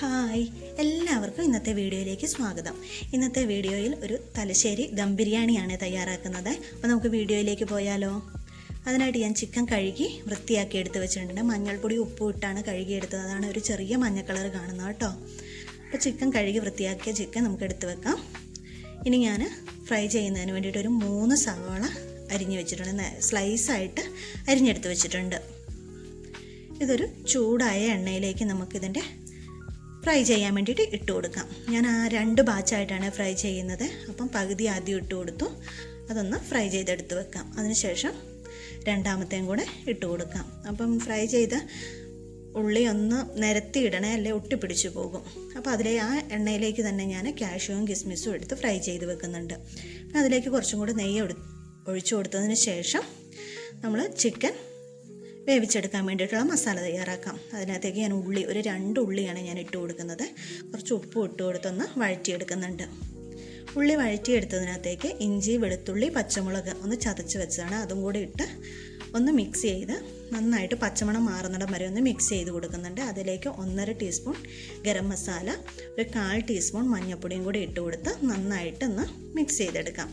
Hi എല്ലാവർക്കും ഇന്നത്തെ വീഡിയോയിലേക്ക് സ്വാഗതം. ഇന്നത്തെ വീഡിയോയിൽ ഒരു തലശ്ശേരി ദം ബിരിയാണിയാണ് തയ്യാറാക്കുന്നത്. അപ്പോൾ നമുക്ക് വീഡിയോയിലേക്ക് പോയാലോ? അതിനായിട്ട് ഞാൻ ചിക്കൻ കഴുകി വൃത്തിയാക്കി എടുത്ത് വെച്ചിട്ടുണ്ട്. മഞ്ഞൾപ്പൊടി ഉപ്പും ഇട്ടാണ് കഴുകി എടുത്തത് അതാണ് ഒരു ചെറിയ മഞ്ഞ കളർ കാണുന്നത് കേട്ടോ. അപ്പോൾ ചിക്കൻ കഴുകി വൃത്തിയാക്കിയ ചിക്കൻ നമുക്ക് എടുത്ത് വെക്കാം. ഇനി ഞാൻ ഫ്രൈ ചെയ്യുന്നതിന് വേണ്ടിയിട്ട് ഒരു മൂന്ന് സവാള അരിഞ്ഞ് വെച്ചിട്ടുണ്ട്. സ്ലൈസായിട്ട് അരിഞ്ഞെടുത്ത് വെച്ചിട്ടുണ്ട്. ഇതൊരു ചൂടായ എണ്ണയിലേക്ക് നമുക്കിതിന്റെ ഫ്രൈ ചെയ്യാൻ വേണ്ടിയിട്ട് ഇട്ട് കൊടുക്കാം. ഞാൻ ആ രണ്ട് ബാച്ചായിട്ടാണ് ഫ്രൈ ചെയ്യുന്നത്. അപ്പം പകുതി ആദ്യം ഇട്ട് കൊടുത്തു. അതൊന്ന് ഫ്രൈ ചെയ്തെടുത്ത് വെക്കാം. അതിനുശേഷം രണ്ടാമത്തെയും കൂടെ ഇട്ട് കൊടുക്കാം. അപ്പം ഫ്രൈ ചെയ്ത ഉള്ളി ഒന്ന് നിരത്തി ഇടണേ അല്ലെ? ഒട്ടിപ്പിടിച്ചു പോകും. അപ്പോൾ അതിലെ ആ എണ്ണയിലേക്ക് തന്നെ ഞാൻ കാഷ്യൂവും കിസ്മിസും എടുത്ത് ഫ്രൈ ചെയ്ത് വെക്കുന്നുണ്ട്. അതിലേക്ക് കുറച്ചും കൂടി നെയ്യ് ഒഴിച്ചു കൊടുത്തതിന് ശേഷം നമ്മൾ ചിക്കൻ വേവിച്ചെടുക്കാൻ വേണ്ടിയിട്ടുള്ള മസാല തയ്യാറാക്കാം. അതിനകത്തേക്ക് ഞാൻ ഉള്ളി ഒരു രണ്ട് ഉള്ളിയാണ് ഞാൻ ഇട്ട് കൊടുക്കുന്നത്. കുറച്ച് ഉപ്പ് ഇട്ട് കൊടുത്തൊന്ന് വഴറ്റിയെടുക്കുന്നുണ്ട്. ഉള്ളി വഴറ്റിയെടുത്തതിനകത്തേക്ക് ഇഞ്ചി വെളുത്തുള്ളി പച്ചമുളക് ഒന്ന് ചതച്ച് വെച്ചതാണ്. അതും കൂടി ഇട്ട് ഒന്ന് മിക്സ് ചെയ്ത് നന്നായിട്ട് പച്ചമണം മാറുന്നിടം വരെ ഒന്ന് മിക്സ് ചെയ്ത് കൊടുക്കുന്നുണ്ട്. അതിലേക്ക് ഒന്നര ടീസ്പൂൺ ഗരം മസാല ഒരു കാൽ ടീസ്പൂൺ മഞ്ഞൾപ്പൊടിയും കൂടി ഇട്ട് കൊടുത്ത് നന്നായിട്ടൊന്ന് മിക്സ് ചെയ്തെടുക്കാം.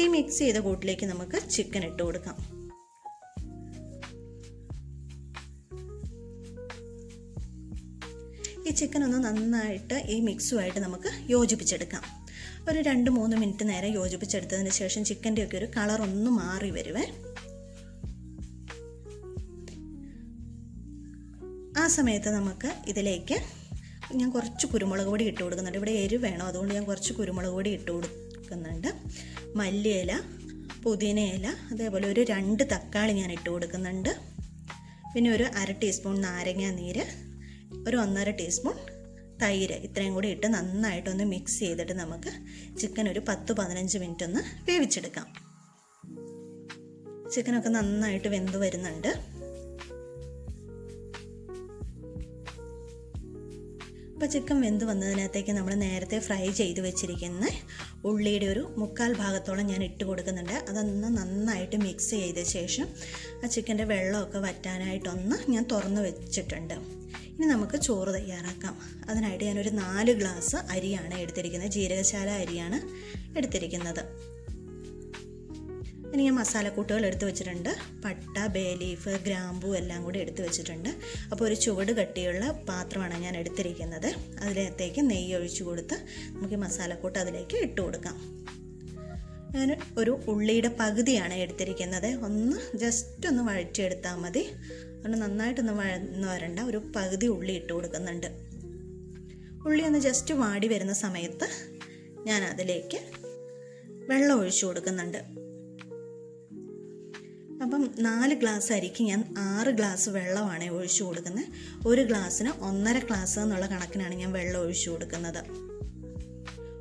ഈ മിക്സ് ചെയ്ത കൂട്ടിലേക്ക് നമുക്ക് ചിക്കൻ ഇട്ട് കൊടുക്കാം. ഈ ചിക്കൻ ഒന്ന് നന്നായിട്ട് ഈ മിക്സുമായിട്ട് നമുക്ക് യോജിപ്പിച്ചെടുക്കാം. ഒരു രണ്ട് മൂന്ന് മിനിറ്റ് നേരം യോജിപ്പിച്ചെടുത്തതിന് ശേഷം ചിക്കന്റെ ഒക്കെ ഒരു കളർ ഒന്ന് മാറി വരുവേ. ആ സമയത്ത് നമുക്ക് ഇതിലേക്ക് ഞാൻ കുറച്ച് കുരുമുളക് പൊടി ഇട്ട് കൊടുക്കുന്നുണ്ട്. ഇവിടെ എരിവ് വേണം അതുകൊണ്ട് ഞാൻ കുറച്ച് കുരുമുളക് പൊടി ഇട്ട് കൊടുക്കുന്നുണ്ട്. മല്ലിയില പുതിനയില അതേപോലെ ഒരു രണ്ട് തക്കാളി ഞാൻ ഇട്ട് കൊടുക്കുന്നുണ്ട്. പിന്നെ ഒരു അര ടീസ്പൂൺ നാരങ്ങ നീര് ഒരു ഒന്നര ടീസ്പൂൺ തൈര് ഇത്രയും കൂടി ഇട്ട് നന്നായിട്ടൊന്ന് മിക്സ് ചെയ്തിട്ട് നമുക്ക് ചിക്കൻ ഒരു പത്ത് പതിനഞ്ച് മിനിറ്റ് ഒന്ന് വേവിച്ചെടുക്കാം. ചിക്കനൊക്കെ നന്നായിട്ട് വെന്ത് വരുന്നുണ്ട്. അപ്പോൾ ചിക്കൻ വെന്ത് വന്നതിനകത്തേക്ക് നമ്മൾ നേരത്തെ ഫ്രൈ ചെയ്ത് വെച്ചിരിക്കുന്ന ഉള്ളിയുടെ ഒരു മുക്കാൽ ഭാഗത്തോളം ഞാൻ ഇട്ട് കൊടുക്കുന്നുണ്ട്. അതൊന്ന് നന്നായിട്ട് മിക്സ് ചെയ്ത ശേഷം ആ ചിക്കന്റെ വെള്ളമൊക്കെ വറ്റാനായിട്ടൊന്ന് ഞാൻ തുറന്ന് വെച്ചിട്ടുണ്ട്. ഇനി നമുക്ക് ചോറ് തയ്യാറാക്കാം. അതിനായിട്ട് ഞാനൊരു നാല് ഗ്ലാസ് അരിയാണ് എടുത്തിരിക്കുന്നത്. ജീരകശാല അരിയാണ് എടുത്തിരിക്കുന്നത്. ഇനി ഞാൻ മസാലക്കൂട്ടുകൾ എടുത്തു വെച്ചിട്ടുണ്ട്. പട്ട ബേ ലീഫ് ഗ്രാമ്പു എല്ലാം കൂടി എടുത്തു വെച്ചിട്ടുണ്ട്. അപ്പോൾ ഒരു ചുവട് കട്ടിയുള്ള പാത്രമാണ് ഞാൻ എടുത്തിരിക്കുന്നത്. അതിലത്തേക്ക് നെയ്യ് ഒഴിച്ചു കൊടുത്ത് നമുക്ക് മസാലക്കൂട്ട് അതിലേക്ക് ഇട്ട് കൊടുക്കാം. ഞാൻ ഒരു ഉള്ളിയുടെ പകുതിയാണ് എടുത്തിരിക്കുന്നത്. ഒന്ന് ജസ്റ്റ് ഒന്ന് വഴറ്റിയെടുത്താൽ മതി. അതുകൊണ്ട് നന്നായിട്ടൊന്ന് വഴന്ന് വരണ്ട. ഒരു പകുതി ഉള്ളി ഇട്ട് കൊടുക്കുന്നുണ്ട്. ഉള്ളി ഒന്ന് ജസ്റ്റ് വാടി വരുന്ന സമയത്ത് ഞാൻ അതിലേക്ക് വെള്ളം ഒഴിച്ചു കൊടുക്കുന്നുണ്ട്. അപ്പം നാല് ഗ്ലാസ് അരിക്ക് ഞാൻ ആറ് ഗ്ലാസ് വെള്ളമാണ് ഒഴിച്ചു കൊടുക്കുന്നത്. ഒരു ഗ്ലാസ്സിന് ഒന്നര ഗ്ലാസ് എന്നുള്ള കണക്കിനാണ് ഞാൻ വെള്ളം ഒഴിച്ചു കൊടുക്കുന്നത്.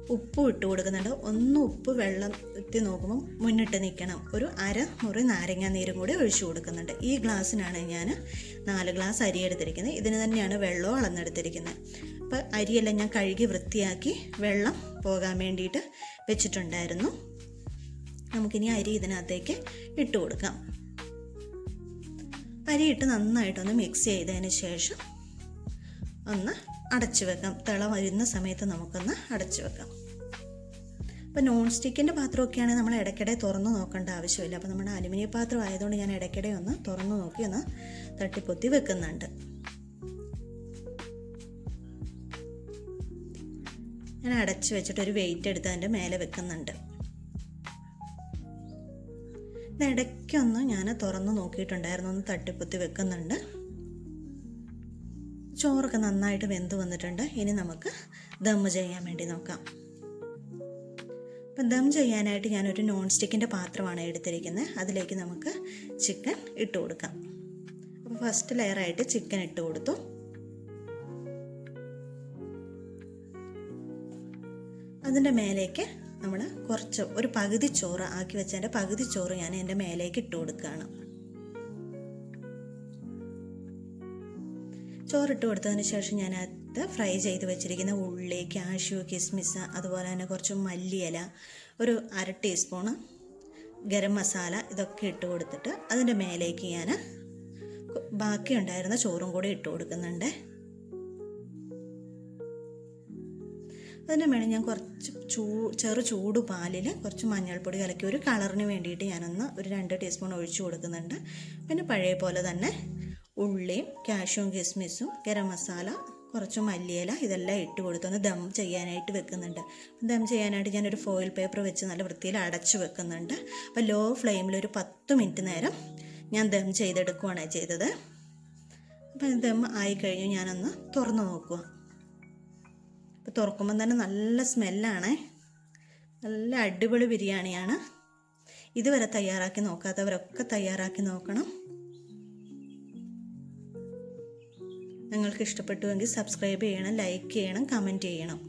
ഉപ്പും ഇട്ട് കൊടുക്കുന്നുണ്ട്. ഒന്ന് ഉപ്പ് വെള്ളം എത്തി നോക്കുമ്പോൾ മുന്നിട്ട് നിൽക്കണം ഒരു അര മുറി നാരങ്ങ നീരും കൂടി ഒഴിച്ചു കൊടുക്കുന്നുണ്ട്. ഈ ഗ്ലാസ്സിനാണ് ഞാൻ നാല് ഗ്ലാസ് അരി എടുത്തിരിക്കുന്നത്. ഇതിന് തന്നെയാണ് വെള്ളവും അളന്നെടുത്തിരിക്കുന്നത്. അപ്പോൾ അരിയെല്ലാം ഞാൻ കഴുകി വൃത്തിയാക്കി വെള്ളം പോകാൻ വേണ്ടിയിട്ട് വെച്ചിട്ടുണ്ടായിരുന്നു. നമുക്കിനി അരി ഇതിനകത്തേക്ക് ഇട്ട് കൊടുക്കാം. അരി ഇട്ട് നന്നായിട്ടൊന്ന് മിക്സ് ചെയ്തതിന് ശേഷം ഒന്ന് അടച്ചു വെക്കാം. തിള വരുന്ന സമയത്ത് നമുക്കൊന്ന് അടച്ചു വെക്കാം. അപ്പോൾ നോൺ സ്റ്റിക്കിന്റെ പാത്രമൊക്കെയാണെങ്കിൽ നമ്മൾ ഇടയ്ക്കിടെ തുറന്ന് നോക്കേണ്ട ആവശ്യമില്ല. അപ്പോൾ നമ്മുടെ അലുമിനിയം പാത്രം ആയതുകൊണ്ട് ഞാൻ ഇടയ്ക്കിടെ ഒന്ന് തുറന്ന് നോക്കി ഒന്ന് തട്ടിപ്പൊത്തി വെക്കുന്നുണ്ട്. ഞാൻ അടച്ച് വെച്ചിട്ട് ഒരു വെയിറ്റ് എടുത്ത് അതിന്റെ മേലെ വെക്കുന്നുണ്ട്. ഇടയ്ക്കൊന്ന് ഞാൻ തുറന്ന് നോക്കിയിട്ടുണ്ടായിരുന്നു. ഒന്ന് തട്ടിപ്പൊത്തി വെക്കുന്നുണ്ട്. ചോറൊക്കെ നന്നായിട്ട് വെന്ത് വന്നിട്ടുണ്ട്. ഇനി നമുക്ക് ദം ചെയ്യാൻ വേണ്ടി നോക്കാം. അപ്പം ദം ചെയ്യാനായിട്ട് ഞാനൊരു നോൺ സ്റ്റിക്കിന്റെ പാത്രമാണ് എടുത്തിരിക്കുന്നത്. അതിലേക്ക് നമുക്ക് ചിക്കൻ ഇട്ട് കൊടുക്കാം. അപ്പോൾ ഫസ്റ്റ് ലെയറായിട്ട് ചിക്കൻ ഇട്ട് കൊടുത്തു. അതിന്റെ മേലേക്ക് നമ്മൾ കുറച്ച് ഒരു പകുതി ചോറ് ആക്കി വെച്ചതിന്റെ പകുതി ചോറ് ഞാൻ എന്റെ മേലേക്ക് ഇട്ട് കൊടുക്കുകയാണ്. ചോറിട്ട് കൊടുത്തതിന് ശേഷം ഞാനകത്ത് ഫ്രൈ ചെയ്ത് വെച്ചിരിക്കുന്ന ഉള്ളി കാഷ്യൂ കിസ്മിസ് അതുപോലെ തന്നെ കുറച്ച് മല്ലിയില ഒരു അര ടീസ്പൂണ് ഗരം മസാല ഇതൊക്കെ ഇട്ട് കൊടുത്തിട്ട് അതിന്റെ മേലേക്ക് ഞാൻ ബാക്കി ഉണ്ടായിരുന്ന ചോറും കൂടി ഇട്ട് കൊടുക്കുന്നുണ്ട്. അതിന് വേണ്ടി ഞാൻ കുറച്ച് ചൂ ചെറു ചൂട് പാലിൽ കുറച്ച് മഞ്ഞൾപ്പൊടി കലക്കി ഒരു കളറിന് വേണ്ടിയിട്ട് ഞാനൊന്ന് ഒരു രണ്ട് ടീസ്പൂൺ ഒഴിച്ചു കൊടുക്കുന്നുണ്ട്. പിന്നെ പഴയ പോലെ തന്നെ ഉള്ളിയും കാഷ്യൂം കിസ്മിസും ഗരം മസാല കുറച്ച് മല്ലിയില ഇതെല്ലാം ഇട്ട് കൊടുത്തൊന്ന് ദം ചെയ്യാനായിട്ട് വെക്കുന്നുണ്ട്. ദം ചെയ്യാനായിട്ട് ഞാനൊരു ഫോയിൽ പേപ്പർ വെച്ച് നല്ല വൃത്തിയിൽ അടച്ചു വെക്കുന്നുണ്ട്. അപ്പോൾ ലോ ഫ്ലെയിമിൽ ഒരു പത്ത് മിനിറ്റ് നേരം ഞാൻ ദം ചെയ്തെടുക്കുകയാണ് ചെയ്തത്. അപ്പം ദം ആയി കഴിഞ്ഞു. ഞാനൊന്ന് തുറന്നു നോക്കുക അപ്പോൾ തുറക്കുമ്പം തന്നെ നല്ല സ്മെല്ലാണേ നല്ല അടിപൊളി ബിരിയാണിയാണ്. ഇതുവരെ തയ്യാറാക്കി നോക്കാത്തവരൊക്കെ തയ്യാറാക്കി നോക്കണം. നിങ്ങൾക്ക് ഇഷ്ടപ്പെട്ടുവെങ്കിൽ സബ്സ്ക്രൈബ് ചെയ്യണം ലൈക്ക് ചെയ്യണം കമന്റ് ചെയ്യണം.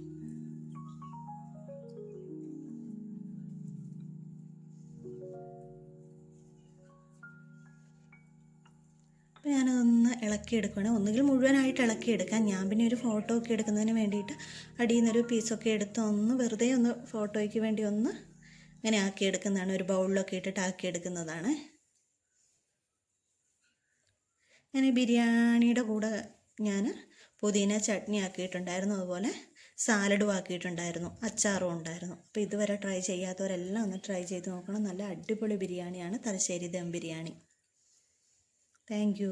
അപ്പോൾ ഞാനതൊന്ന് ഇളക്കിയെടുക്കുകയാണ്. ഒന്നുകിൽ മുഴുവനായിട്ട് ഇളക്കി എടുക്കാം ഞാൻ പിന്നെ ഒരു ഫോട്ടോ ഒക്കെ എടുക്കുന്നതിന് വേണ്ടിയിട്ട് അടിയിൽ നിന്നൊരു പീസൊക്കെ എടുത്ത് ഒന്ന് വെറുതെ ഒന്ന് ഫോട്ടോയ്ക്ക് വേണ്ടി ഒന്ന് അങ്ങനെ ആക്കിയെടുക്കുന്നതാണ്. ഒരു ബൗളിലൊക്കെ ഇട്ടിട്ട് ആക്കിയെടുക്കുന്നതാണ്. ഞാൻ ഈ ബിരിയാണിയുടെ കൂടെ ഞാൻ പുതിന ചട്നി ആക്കിയിട്ടുണ്ടായിരുന്നു. അതുപോലെ സാലഡും ആക്കിയിട്ടുണ്ടായിരുന്നു. അച്ചാറും ഉണ്ടായിരുന്നു. അപ്പോൾ ഇതുവരെ ട്രൈ ചെയ്യാത്തവരെല്ലാം ഒന്ന് ട്രൈ ചെയ്ത് നോക്കണം. നല്ല അടിപൊളി ബിരിയാണിയാണ് തലശ്ശേരി ദം ബിരിയാണി. താങ്ക്